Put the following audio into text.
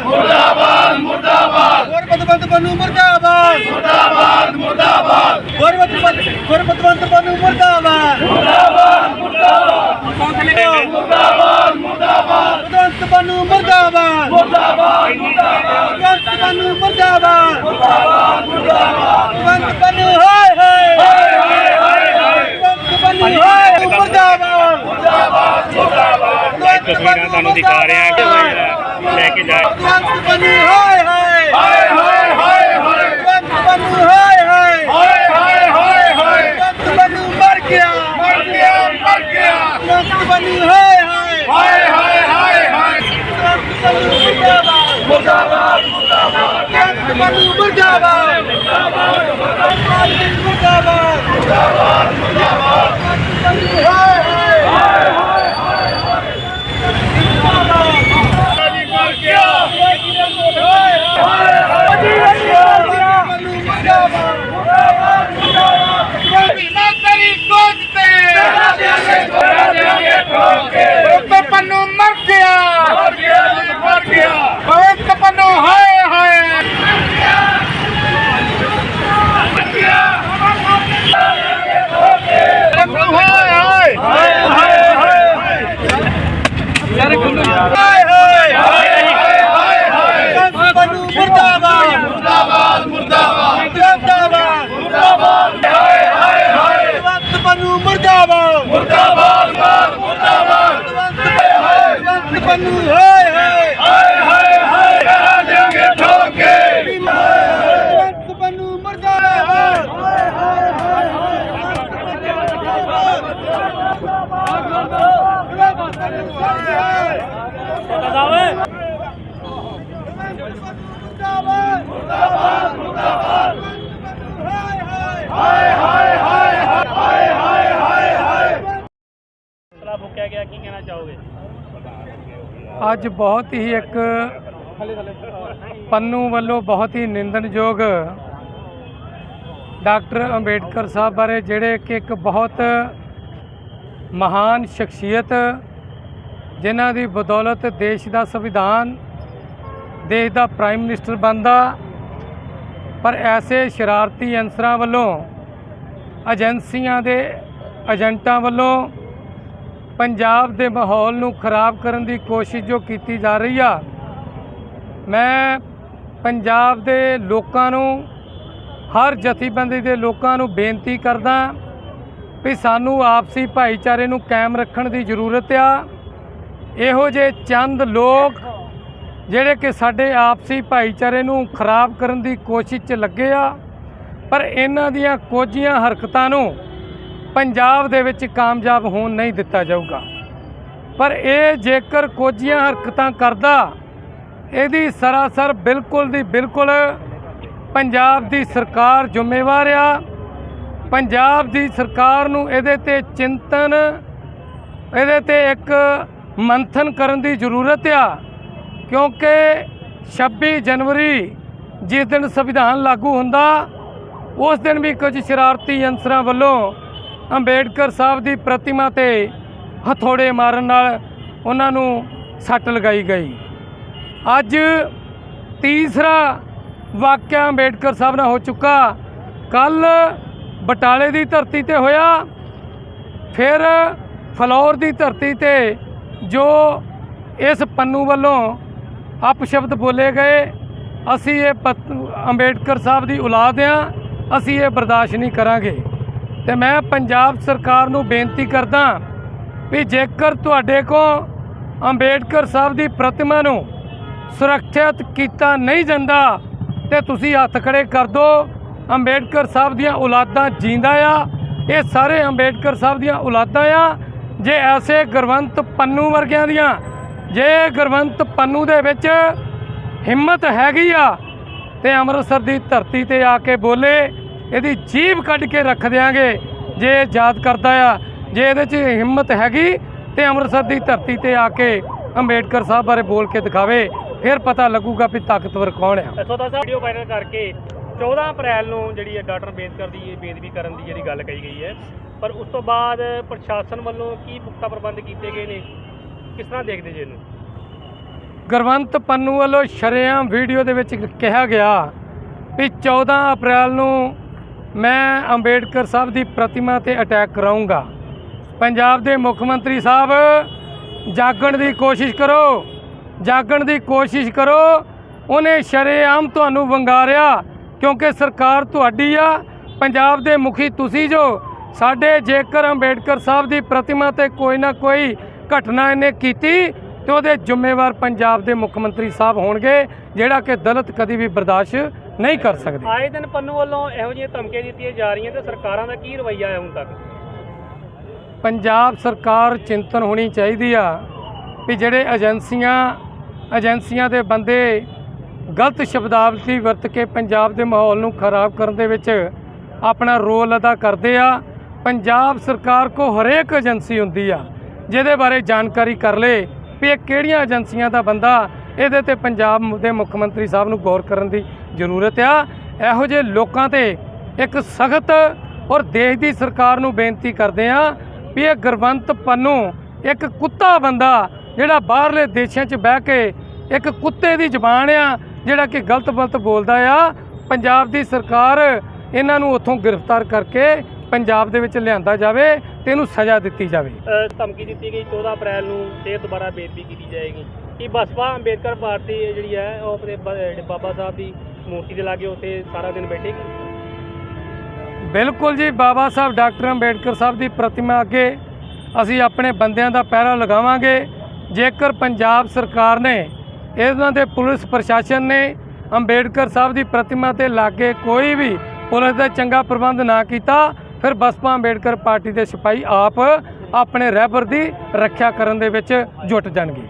ਮੁਰਦਾਬਾਦ ਮੁਰਦਾਬਾਦ। ਗੁਰਬਤਵੰਤ ਬੰਨੂ ਮੁਰਦਾਬਾਦ। ਮੁਰਦਾਬਾਦ ਮੁਰਦਾਬਾਦ। ਗੁਰਬਤਵੰਤ ਗੁਰਬਤਵੰਤ ਬੰਨੂ ਮੁਰਦਾਬਾਦ। ਮੁਰਦਾਬਾਦ ਮੁਰਦਾਬਾਦ। ਮੁਰਦਾਬਾਦ ਮੁਰਦਾਬਾਦ। ਗੁਰਬਤਵੰਤ ਬੰਨੂ ਮੁਰਦਾਬਾਦ। ਮੁਰਦਾਬਾਦ ਮੁਰਦਾਬਾਦ। ਗੁਰਬਤਵੰਤ ਬੰਨੂ ਮੁਰਦਾਬਾਦ। ਮੁਰਦਾਬਾਦ ਮੁਰਦਾਬਾਦ। ਗੁਰਬਤਵੰਤ ਬੰਨੂ ਹਾਏ ਹਾਏ ਹਾਏ ਹਾਏ ਹਾਏ ਗੁਰਬਤਵੰਤ ਬੰਨੂ ਹਾਏ ਮੁਰਦਾਬਾਦ ਮੁਰਦਾਬਾਦ ਮੁਰਦਾਬਾਦ ਤਸਵੀਰਾਂ ਤੁਹਾਨੂੰ ਦਿਖਾ ਰਹੇ ਹਾਂ ਕਿ ਲੈ ਕੇ ਜਾ ਹਾਏ ਹਾਏ ਹਾਏ ਹਾਏ ਹਾਏ ਹਾਏ ਹਾਏ ਹਾਏ ਹਾਏ ਹਾਏ ਬੰਨੂ ਮਰ ਗਿਆ ਮਰ ਗਿਆ ਮਰ ਗਿਆ ਬੰਨੂ ਹਾਏ ਹਾਏ ਹਾਏ ਹਾਏ ਹਾਏ ਹਾਏ ਮੁਰਦਾਬਾਦ ਮੁਰਦਾਬਾਦ ਮੁਰਦਾਬਾਦ ਬੰਨੂ ਮੁਰਦਾਬਾਦ ਮੁਰਦਾਬਾਦ ਮੁਰਦਾਬਾਦ ਮੁਰਦਾਬਾਦ Okay. ਅੱਜ ਬਹੁਤ ਹੀ ਇੱਕ ਪੰਨੂ ਵੱਲੋਂ ਬਹੁਤ ਹੀ ਨਿੰਦਣਯੋਗ ਡਾਕਟਰ ਅੰਬੇਡਕਰ ਸਾਹਿਬ ਬਾਰੇ, ਜਿਹੜੇ ਕਿ ਇੱਕ ਬਹੁਤ ਮਹਾਨ ਸ਼ਖਸੀਅਤ ਜਿਨ੍ਹਾਂ ਦੀ ਬਦੌਲਤ ਦੇਸ਼ ਦਾ ਸੰਵਿਧਾਨ, ਦੇਸ਼ ਦਾ ਪ੍ਰਾਈਮ ਮਿਨਿਸਟਰ ਬਣਦਾ, ਪਰ ਐਸੇ ਸ਼ਰਾਰਤੀ ਅਨਸਰਾਂ ਵੱਲੋਂ, ਏਜੰਸੀਆਂ ਦੇ ਏਜੰਟਾਂ ਵੱਲੋਂ ਪੰਜਾਬ ਦੇ ਮਾਹੌਲ ਨੂੰ ਖਰਾਬ ਕਰਨ ਦੀ ਕੋਸ਼ਿਸ਼ ਜੋ ਕੀਤੀ ਜਾ ਰਹੀ ਆ, ਮੈਂ ਪੰਜਾਬ ਦੇ ਲੋਕਾਂ ਨੂੰ, ਹਰ ਜਥੇਬੰਦੀ ਦੇ ਲੋਕਾਂ ਨੂੰ ਬੇਨਤੀ ਕਰਦਾ ਵੀ ਸਾਨੂੰ ਆਪਸੀ ਭਾਈਚਾਰੇ ਨੂੰ ਕਾਇਮ ਰੱਖਣ ਦੀ ਜ਼ਰੂਰਤ ਆ। ਇਹੋ ਜਿਹੇ ਚੰਦ ਲੋਕ ਜਿਹੜੇ ਕਿ ਸਾਡੇ ਆਪਸੀ ਭਾਈਚਾਰੇ ਨੂੰ ਖਰਾਬ ਕਰਨ ਦੀ ਕੋਸ਼ਿਸ਼ 'ਚ ਲੱਗੇ ਆ, ਪਰ ਇਹਨਾਂ ਦੀਆਂ ਕੋਝੀਆਂ ਹਰਕਤਾਂ ਨੂੰ ਪੰਜਾਬ ਦੇ ਵਿੱਚ ਕਾਮਯਾਬ ਹੋਣ ਨਹੀਂ ਦਿੱਤਾ ਜਾਊਗਾ। ਪਰ ਇਹ ਜੇਕਰ ਕੋਝੀਆਂ ਹਰਕਤਾਂ ਕਰਦਾ, ਇਹਦੀ ਸਰਾਸਰ ਬਿਲਕੁਲ ਦੀ ਬਿਲਕੁਲ ਪੰਜਾਬ ਦੀ ਸਰਕਾਰ ਜ਼ਿੰਮੇਵਾਰ ਆ। ਪੰਜਾਬ ਦੀ ਸਰਕਾਰ ਨੂੰ ਇਹਦੇ ਤੇ ਚਿੰਤਨ, ਇਹਦੇ ਤੇ ਇੱਕ ਮੰਥਨ ਕਰਨ ਦੀ ਜ਼ਰੂਰਤ ਆ, ਕਿਉਂਕਿ 26 ਜਨਵਰੀ ਜਿਸ ਦਿਨ ਸੰਵਿਧਾਨ ਲਾਗੂ ਹੁੰਦਾ, ਉਸ ਦਿਨ ਵੀ ਕੁਝ ਸ਼ਰਾਰਤੀ ਅਨਸਰਾਂ ਵੱਲੋਂ ਅੰਬੇਡਕਰ ਸਾਹਿਬ ਦੀ ਪ੍ਰਤਿਮਾ ਤੇ ਹਥੋੜੇ ਮਾਰਨ ਨਾਲ ਉਹਨਾਂ ਨੂੰ ਸੱਟ ਲਗਾਈ ਗਈ। ਅੱਜ ਤੀਸਰਾ ਵਾਕਿਆ ਅੰਬੇਡਕਰ ਸਾਹਿਬ ਨਾਲ ਹੋ ਚੁੱਕਾ। ਕੱਲ ਬਟਾਲੇ ਦੀ ਧਰਤੀ ਤੇ ਹੋਇਆ, ਫਿਰ ਫਲੌਰ ਦੀ ਧਰਤੀ ਤੇ ਜੋ ਇਸ ਪੰਨੂ ਵੱਲੋਂ ਅਪਸ਼ਬਦ ਬੋਲੇ ਗਏ, ਅਸੀਂ ਇਹ ਪਤ- ਅੰਬੇਡਕਰ ਸਾਹਿਬ ਦੀ ਔਲਾਦ ਆ ਅਸੀਂ ਇਹ ਬਰਦਾਸ਼ਤ ਨਹੀਂ ਕਰਾਂਗੇ। ਤੇ ਮੈਂ ਪੰਜਾਬ ਸਰਕਾਰ ਨੂੰ ਬੇਨਤੀ ਕਰਦਾ ਵੀ ਜੇਕਰ ਤੁਹਾਡੇ ਕੋ ਅੰਬੇਡਕਰ ਸਾਹਿਬ ਦੀ ਪ੍ਰਤਿਮਾ ਨੂੰ ਸੁਰੱਖਿਅਤ ਕੀਤਾ ਨਹੀਂ ਜਾਂਦਾ, ਤੇ ਤੁਸੀਂ ਹੱਥ ਖੜੇ ਕਰ ਦਿਓ ਅੰਬੇਡਕਰ ਸਾਹਿਬ ਦੀਆਂ ਔਲਾਦਾਂ ਜਿੰਦਾ ਆ, ਇਹ ਸਾਰੇ ਅੰਬੇਡਕਰ ਸਾਹਿਬ ਦੀਆਂ ਔਲਾਦਾਂ ਆ। ਜੇ ਐਸੇ ਗੁਰਵੰਤ ਪੰਨੂ ਵਰਗਿਆਂ ਦੀਆਂ, ਜੇ ਗੁਰਵੰਤ ਪੰਨੂ ਦੇ ਵਿੱਚ ਹਿੰਮਤ ਹੈਗੀ ਆ ਤੇ ਅੰਮ੍ਰਿਤਸਰ ਦੀ ਧਰਤੀ ਤੇ ਆ ਕੇ ਬੋਲੇ, ਇਹਦੀ ਜੀਭ ਕੱਢ ਕੇ ਰੱਖ ਦਿਆਂਗੇ, ਜੇ ਇਹ ਯਾਦ ਕਰਦਾ ਆ, ਜੇ ਇਹਦੇ 'ਚ ਹਿੰਮਤ ਹੈਗੀ ਤੇ ਅੰਮ੍ਰਿਤਸਰ ਦੀ ਧਰਤੀ ਤੇ ਆ ਕੇ ਅੰਬੇਡਕਰ ਸਾਹਿਬ ਬਾਰੇ ਬੋਲ ਕੇ ਦਿਖਾਵੇ, ਫਿਰ ਪਤਾ ਲੱਗੂਗਾ ਵੀ ਤਾਕਤਵਰ ਕੌਣ ਆ। ਇੱਥੋਂ ਦਾ ਵੀਡੀਓ ਵਾਇਰਲ ਕਰਕੇ 14 ਅਪ੍ਰੈਲ ਨੂੰ ਜਿਹੜੀ ਹੈ ਡਾਕਟਰ ਅੰਬੇਦਕਰ ਦੀ ਇਹ ਬੇਦਬੀ ਕਰਨ ਦੀ ਜਿਹੜੀ ਗੱਲ ਕਹੀ ਗਈ ਹੈ ਪਰ ਉਸ ਤੋਂ ਬਾਅਦ ਪ੍ਰਸ਼ਾਸਨ ਵੱਲੋਂ ਕੀ ਪੁਖਤਾ ਪ੍ਰਬੰਧ ਕੀਤੇ ਗਏ ਨੇ? ਕਿਸ ਤਰ੍ਹਾਂ ਦੇਖਦੇ ਜੀ ਇਹਨੂੰ? ਗੁਰਵੰਤ ਪੰਨੂ ਵੱਲੋਂ ਸ਼ਰੇਆਮ ਵੀਡੀਓ ਦੇ ਵਿੱਚ ਕਿਹਾ ਗਿਆ ਵੀ 14 ਅਪ੍ਰੈਲ ਨੂੰ ਮੈਂ ਅੰਬੇਡਕਰ ਸਾਹਿਬ ਦੀ ਪ੍ਰਤਿਮਾ ਤੇ ਅਟੈਕ ਕਰਾਉਂਗਾ ਪੰਜਾਬ ਦੇ ਮੁੱਖ ਮੰਤਰੀ ਸਾਹਿਬ, ਜਾਗਣ ਦੀ ਕੋਸ਼ਿਸ਼ ਕਰੋ, ਜਾਗਣ ਦੀ ਕੋਸ਼ਿਸ਼ ਕਰੋ। ਉਹਨੇ ਸ਼ਰੇਆਮ ਤੁਹਾਨੂੰ ਵੰਗਾਰਿਆ ਕਿਉਂਕਿ ਸਰਕਾਰ ਤੁਹਾਡੀ ਆ, ਪੰਜਾਬ ਦੇ ਮੁਖੀ ਤੁਸੀਂ ਜੋ ਸਾਡੇ ਜੇਕਰ ਅੰਬੇਡਕਰ ਸਾਹਿਬ ਦੀ ਪ੍ਰਤਿਮਾ ਤੇ ਕੋਈ ਨਾ ਕੋਈ ਘਟਨਾ ਇਹਨੇ ਕੀਤੀ ਤੇ ਉਹਦੇ ਜ਼ਿੰਮੇਵਾਰ ਪੰਜਾਬ ਦੇ ਮੁੱਖ ਮੰਤਰੀ ਸਾਹਿਬ ਹੋਣਗੇ ਜਿਹੜਾ ਕਿ ਦਲਿਤ ਕਦੀ ਵੀ ਬਰਦਾਸ਼ਤ ਨਹੀਂ ਕਰ ਸਕਦੇ। ਆਏ ਦਿਨ ਪੰਨੂ ਵੱਲੋਂ ਇਹੋ ਜਿਹੀਆਂ ਧਮਕੀਆਂ ਦਿੱਤੀਆਂ ਜਾ ਰਹੀਆਂ ਤੇ ਸਰਕਾਰਾਂ ਦਾ ਕੀ ਰਵੱਈਆ ਹੈ ਹੁਣ ਤੱਕ? ਪੰਜਾਬ ਸਰਕਾਰ ਚਿੰਤਨ ਹੋਣੀ ਚਾਹੀਦੀ ਆ ਵੀ ਜਿਹੜੇ ਏਜੰਸੀਆਂ ਏਜੰਸੀਆਂ ਦੇ ਬੰਦੇ ਗਲਤ ਸ਼ਬਦਾਵਲੀ ਵਰਤ ਕੇ ਪੰਜਾਬ ਦੇ ਮਾਹੌਲ ਨੂੰ ਖਰਾਬ ਕਰਨ ਦੇ ਵਿੱਚ ਆਪਣਾ ਰੋਲ ਅਦਾ ਕਰਦੇ ਆ ਪੰਜਾਬ ਸਰਕਾਰ ਕੋ ਹਰੇਕ ਏਜੰਸੀ ਹੁੰਦੀ ਆ, ਜਿਹਦੇ ਬਾਰੇ ਜਾਣਕਾਰੀ ਕਰ ਲੇ ਵੀ ਇਹ ਕਿਹੜੀਆਂ ਏਜੰਸੀਆਂ ਦਾ ਬੰਦਾ, ਇਹਦੇ ਤੇ ਪੰਜਾਬ ਦੇ ਮੁੱਖ ਮੰਤਰੀ ਸਾਹਿਬ ਨੂੰ ਗੌਰ ਕਰਨ ਦੀ ਜ਼ਰੂਰਤ ਆ। ਇਹੋ ਜਿਹੇ ਲੋਕਾਂ ਤੇ ਇੱਕ ਸਖਤ ਔਰ ਦੇਸ਼ ਦੀ ਸਰਕਾਰ ਨੂੰ ਬੇਨਤੀ ਕਰਦੇ ਆ ਵੀ ਇਹ ਗੁਰਵੰਤ ਪੰਨੂ ਇੱਕ ਕੁੱਤਾ ਬੰਦਾ, ਜਿਹੜਾ ਬਾਹਰਲੇ ਦੇਸ਼ਾਂ 'ਚ ਬਹਿ ਕੇ ਇੱਕ ਕੁੱਤੇ ਦੀ ਜ਼ਬਾਨ ਆ, ਜਿਹੜਾ ਕਿ ਗਲਤ ਗਲਤ ਬੋਲਦਾ ਆ। ਪੰਜਾਬ ਦੀ ਸਰਕਾਰ ਇਹਨਾਂ ਨੂੰ ਉੱਥੋਂ ਗ੍ਰਿਫਤਾਰ ਕਰਕੇ ਪੰਜਾਬ ਦੇ ਵਿੱਚ ਲਿਆਂਦਾ ਜਾਵੇ ਤੇ ਇਹਨੂੰ ਸਜ਼ਾ ਦਿੱਤੀ ਜਾਵੇ। ਧਮਕੀ ਦਿੱਤੀ ਗਈ। 14 ਅਪ੍ਰੈਲ ਨੂੰ ਫੇਰ ਦੁਬਾਰਾ ਬੇਦਬੀ ਕੀਤੀ ਜਾਏਗੀ। ਕਿ ਬਸਪਾ ਅੰਬੇਦਕਰ ਪਾਰਟੀ ਜਿਹੜੀ ਹੈ ਉਹ ਆਪਣੇ ਬਾਬਾ ਸਾਹਿਬ ਦੀ ਮੂਰਤੀ ਦੇ ਲਾਗੇ ਉੱਥੇ ਸਾਰਾ ਦਿਨ ਬੈਠੇਗੀ ਬਿਲਕੁਲ ਜੀ ਬਾਬਾ ਸਾਹਿਬ ਡਾਕਟਰ ਅੰਬੇਡਕਰ ਸਾਹਿਬ ਦੀ ਪ੍ਰਤਿਮਾ ਅੱਗੇ ਅਸੀਂ ਆਪਣੇ ਬੰਦਿਆਂ ਦਾ ਪਹਿਰਾ ਲਗਾਵਾਂਗੇ। ਜੇਕਰ ਪੰਜਾਬ ਸਰਕਾਰ ਨੇ ਇਹਨਾਂ ਦੇ ਪੁਲਿਸ ਪ੍ਰਸ਼ਾਸਨ ਨੇ ਅੰਬੇਡਕਰ ਸਾਹਿਬ ਦੀ ਪ੍ਰਤਿਮਾ ਤੇ ਲਾਗੇ ਕੋਈ ਵੀ ਪੁਲਿਸ ਦਾ ਚੰਗਾ ਪ੍ਰਬੰਧ ਨਾ ਕੀਤਾ ਫਿਰ ਬਸਪਾ ਅੰਬੇਡਕਰ ਪਾਰਟੀ ਦੇ ਸਿਪਾਹੀ ਆਪ ਆਪਣੇ ਰਹਿਬਰ ਦੀ ਰੱਖਿਆ ਕਰਨ ਦੇ ਵਿੱਚ ਜੁਟ ਜਾਣਗੇ।